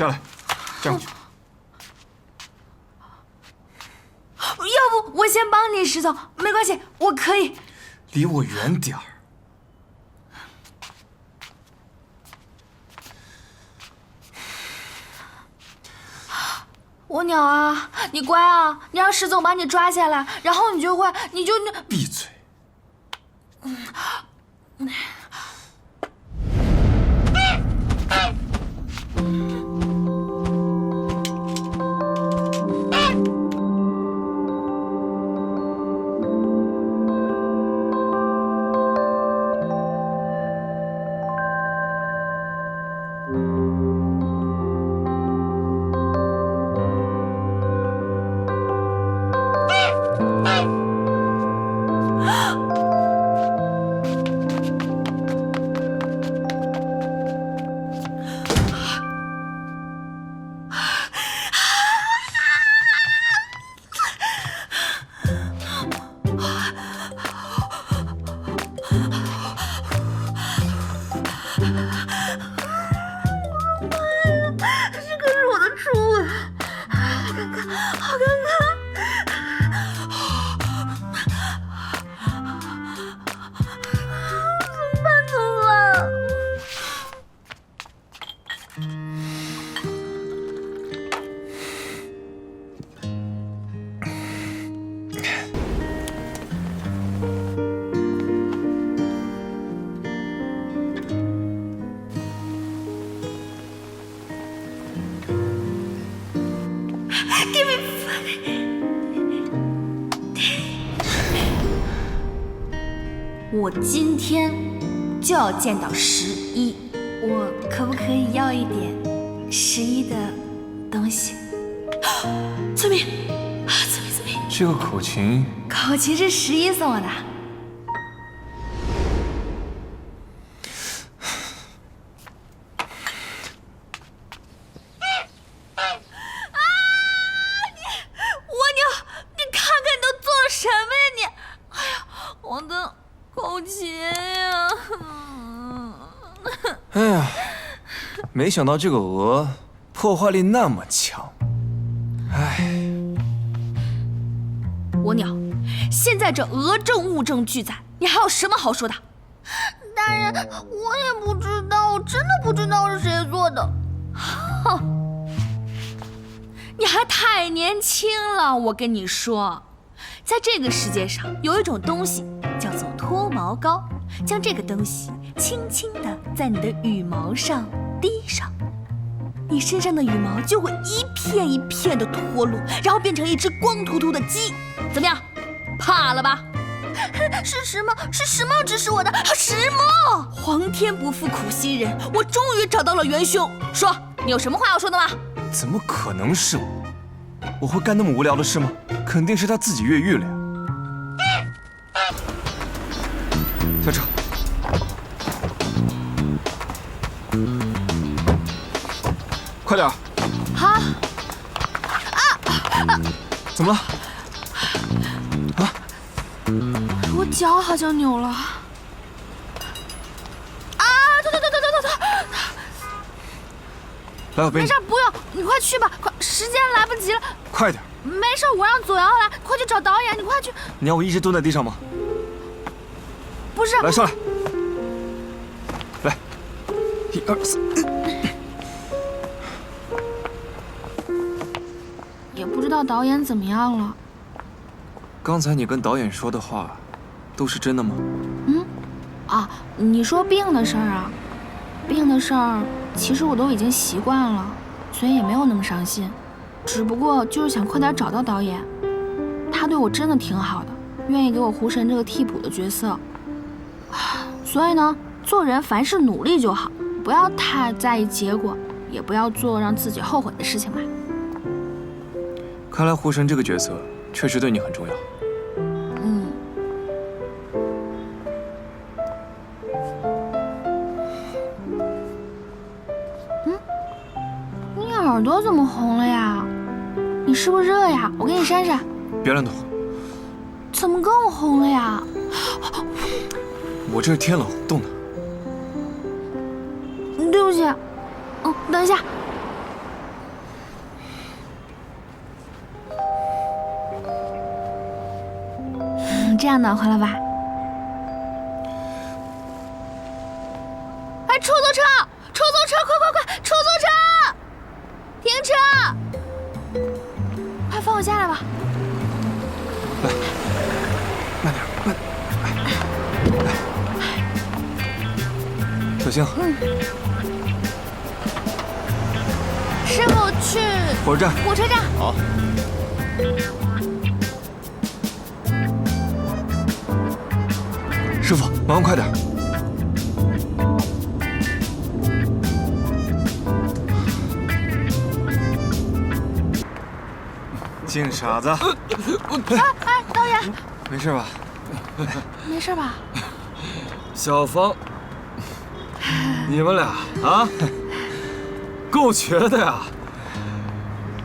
下来，站过去。要不我先帮你，石总，没关系，我可以。离我远点儿。蜗鸟啊，你乖啊，你让石总把你抓下来，然后你就会，你就那。我今天就要见到十一，我可不可以要一点十一的东西？村民，啊，村民，村民，这个口琴，口琴是十一送我的。啊，你蜗牛，你看看你都做了什么呀你？哎呀，我的口琴呀！哎呀，没想到这个鹅破坏力那么强。哎，我鸟，现在这鹅证物证俱在，你还有什么好说的？大人，我也不知道，我真的不知道是谁做的。哼，你还太年轻了，我跟你说，在这个世界上有一种东西叫做脱毛膏，将这个东西轻轻地在你的羽毛上滴上，你身上的羽毛就会一片一片的脱落，然后变成一只光秃秃的鸡。怎么样？怕了吧？是石墨，是石墨指使我的。石墨，皇天不负苦心人，我终于找到了元凶。说，你有什么话要说的吗？怎么可能是我？我会干那么无聊的事吗？肯定是他自己越狱了呀。下车。快点啊啊，怎么了？啊？我脚好像扭了。啊！对对对对对对对，来，我背你没事，，不用，你快去吧，快，时间来不及了。快点！没事，我让左阳来，快去找导演，你快去。你要我一直蹲在地上吗？不是，来，上来。来，一二三。道导演怎么样了。刚才你跟导演说的话，都是真的吗？嗯啊，你说病的事儿啊？病的事儿，其实我都已经习惯了，所以也没有那么伤心。只不过就是想快点找到导演，他对我真的挺好的，愿意给我胡神这个替补的角色。所以呢，做人凡事努力就好，不要太在意结果，也不要做让自己后悔的事情吧。看来胡神这个角色确实对你很重要。嗯。嗯，你耳朵怎么红了呀？你是不是热呀？我给你扇扇。别乱动，怎么更红了呀？我这是天冷冻的。对不起。哦，等一下。样暖和了吧？哎，出租车，出租车，快快快，出租车，停车！快放我下来吧。慢点，慢点。小心，嗯师傅去火车站。火车站。好。师傅，麻烦快点。净傻子，哎哎，导演，没事吧？没事吧？小芳，你们俩啊，够绝的呀！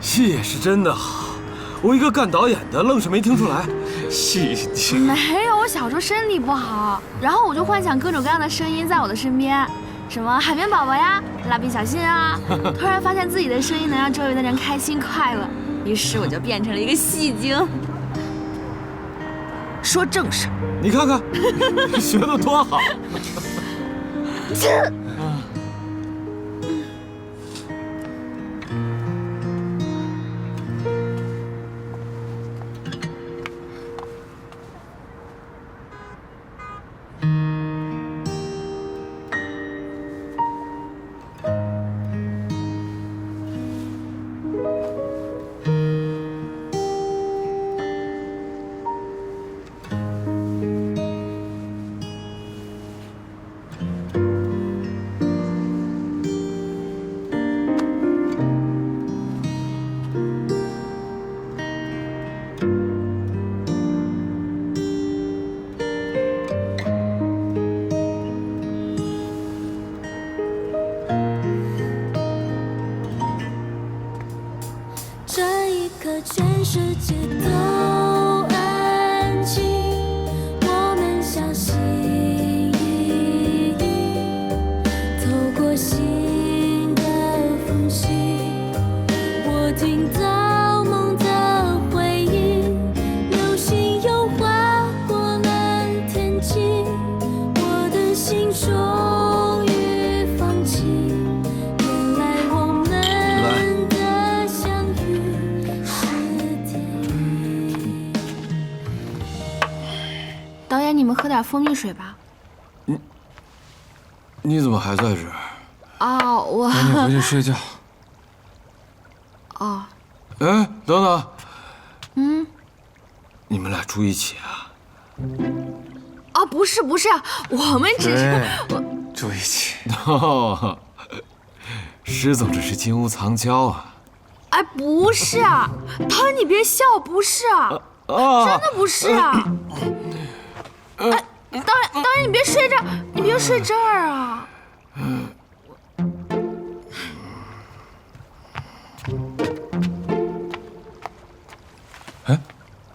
戏也是真的好，我一个干导演的，愣是没听出来。戏精，没有，我小时候身体不好，然后我就幻想各种各样的声音在我的身边，什么海绵宝宝呀、蜡笔小新啊，突然发现自己的声音能让周围的人开心快乐，于是我就变成了一个戏精。说正事，你看看，学的多好。喝点蜂蜜水吧。你你怎么还在这儿？啊，我赶紧回去睡觉。哦，哎，等等，嗯，你们俩住一起啊？啊，不是不是，我们只是对，住一起。哦，施总这是金屋藏娇啊！哎，不是啊，导演你别笑，不是真的不是啊。哎，导演导演你别睡这儿，你别睡这儿啊。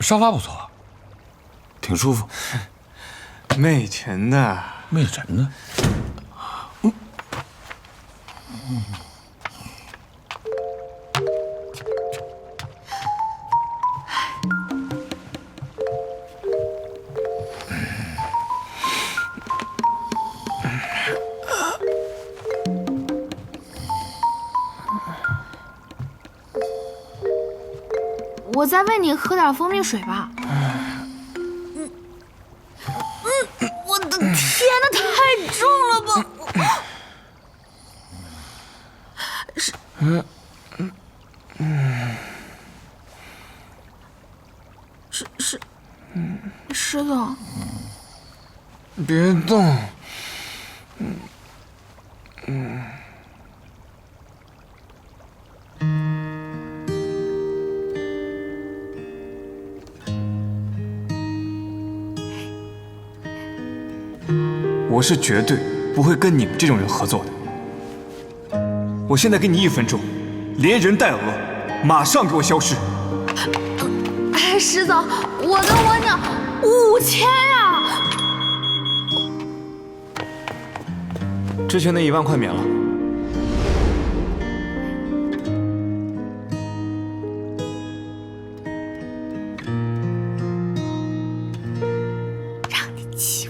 沙发不错，挺舒服。媚晨呐，媚晨呢？我再喂你喝点蜂蜜水吧。嗯嗯，我的天哪，太重了吧！是，是是，石总，别动。我是绝对不会跟你们这种人合作的。我现在给你一分钟，连人带鹅，马上给我消失。哎，石总，我跟我鸟五千呀！之前那一万块免了。情。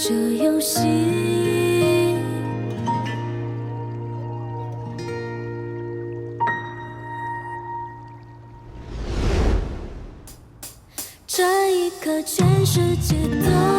这游戏。这一刻，全世界都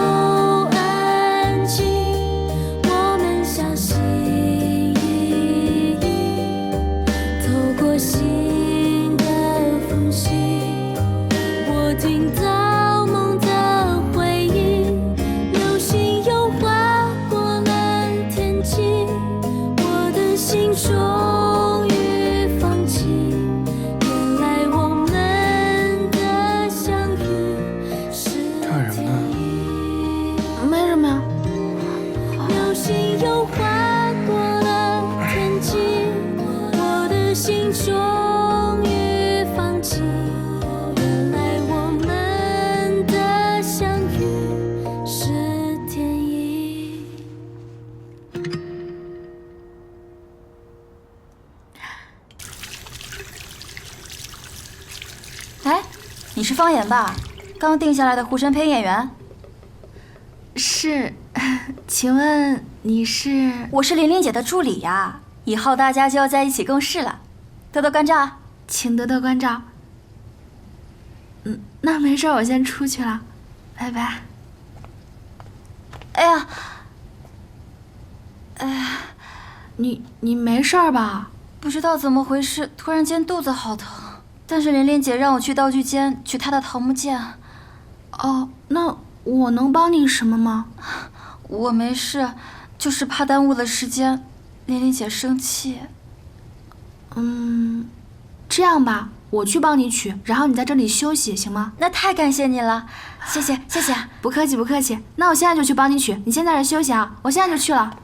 说。方言吧？刚定下来的胡神配演员。是，请问你是？我是玲玲姐的助理呀，以后大家就要在一起共事了，多多关照啊。请多多关照。嗯，那没事，我先出去了，拜拜。哎呀，哎呀你你没事吧？不知道怎么回事，突然间肚子好疼。但是玲玲姐让我去道具间取她的桃木剑，哦，那我能帮你什么吗？我没事，就是怕耽误了时间。玲玲姐生气。嗯，这样吧，我去帮你取，然后你在这里休息，行吗？那太感谢你了，谢谢谢谢。不客气，不客气。那我现在就去帮你取，你先在这休息啊，我现在就去了。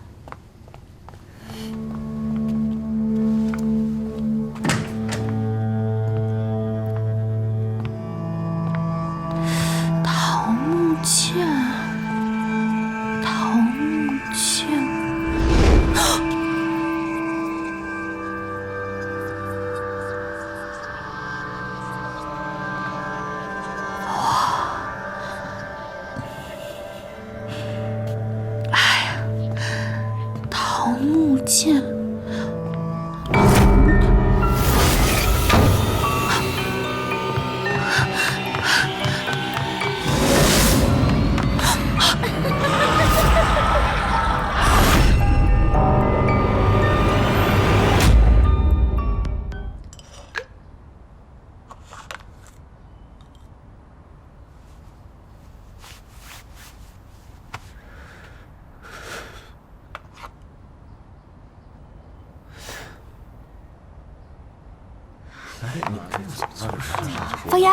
方言，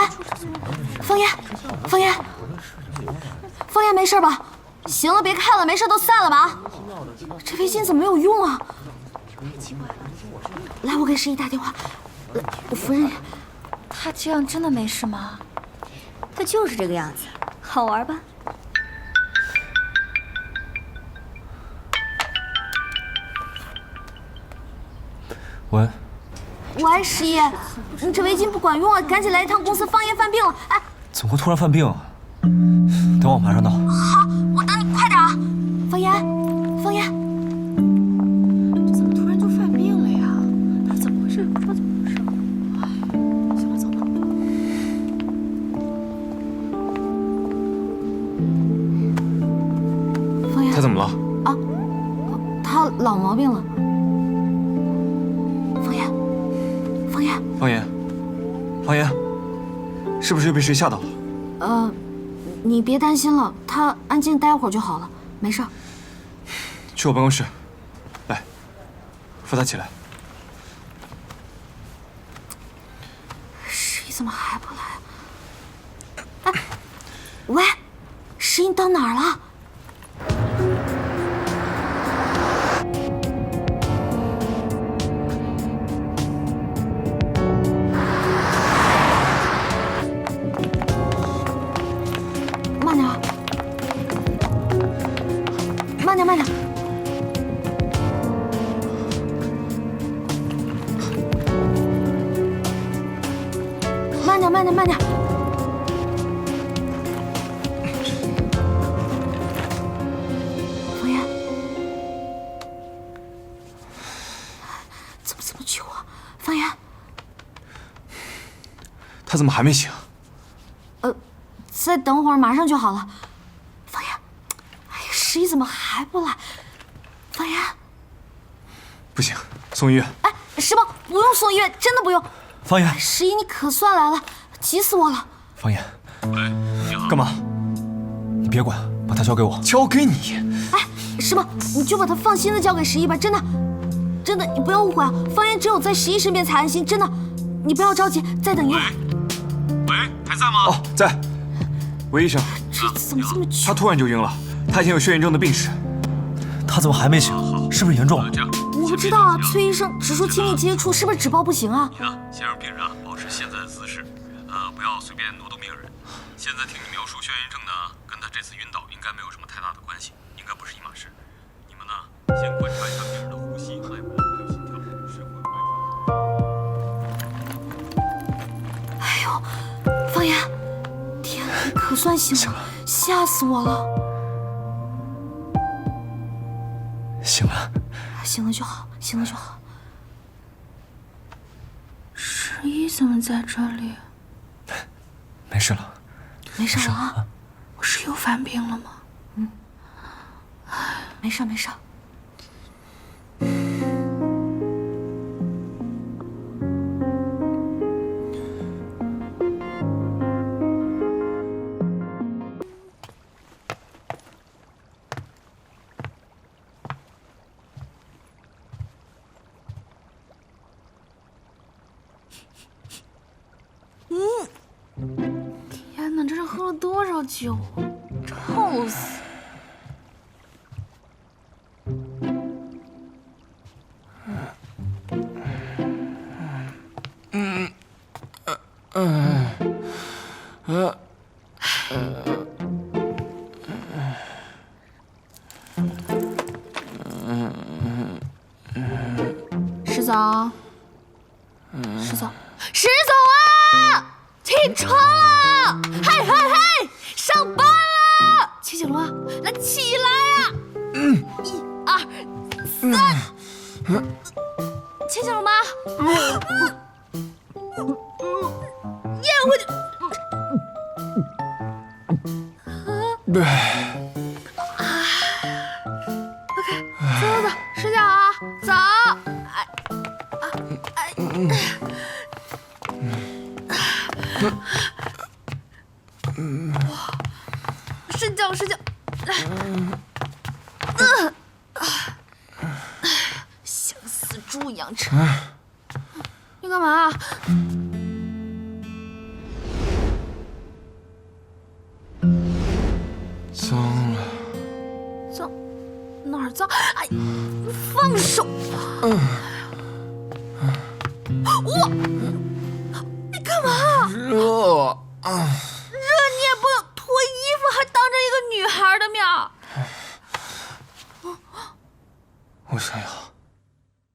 方言，方言，方言，没事吧？行了，别看了，没事都散了吧啊！这围巾怎么没有用啊？来，我给十一打电话。来，我扶人。她这样真的没事吗？他就是这个样子，好玩吧？喂，十一，你这围巾不管用啊，赶紧来一趟公司，方言犯病了。哎，怎么会突然犯病啊？等我马上到。好我等你，快点啊！方言，方言，这怎么突然就犯病了呀？他怎么回事？不知道怎么回事。哎，行了，走吧。方言他，怎么了？啊他老毛病了。方言，方言，是不是又被谁吓到了？呃，你别担心了，他安静待会儿就好了，没事。去我办公室，来，扶他起来。十一怎么还不来？哎，喂，十一到哪儿了？慢点，慢点，慢点。冯岩，怎么这么久啊？方岩，他怎么还没醒？呃，再等会儿，马上就好了。方岩，哎呀，十一怎么还不来？方岩，不行，送医院。哎，石宝，不用送医院，真的不用。方言，十一，你可算来了，急死我了。方言，干嘛？你别管，把他交给我。交给你？哎，石宝，你就把他放心的交给十一吧，真的，真的，你不要误会啊。方言只有在十一身边才安心，真的，你不要着急，再等一会儿。喂，还在吗？哦，在。韦医生，这怎么这么久？他突然就晕了，他已经有血晕症的病史。他怎么还没醒？是不是严重了？我不知道啊，崔医生只说亲密接触，是不是纸包不行啊？你呢，先让病人啊保持现在的姿势，呃，不要随便挪动病人。现在听你描述眩晕症呢，跟他这次晕倒应该没有什么太大的关系，应该不是一码事。你们呢，先观察一下病人的呼吸、脉搏还有心跳。哎呦，方言，天啊，你可算醒了，吓死我了！醒了就好，醒了就好。十一怎么在这里？没事了。没事了啊，我是又犯病了吗？嗯没事没事。多少酒啊？臭死！石总，石总，石总啊，起床了！嘿嘿嘿，上班了！齐景罗，来起来呀！嗯，一二三，齐景罗妈，咽回去。走睡觉睡觉，嗯，像死猪一样沉。你干嘛？脏了。脏？哪儿脏？哎，放手！哇，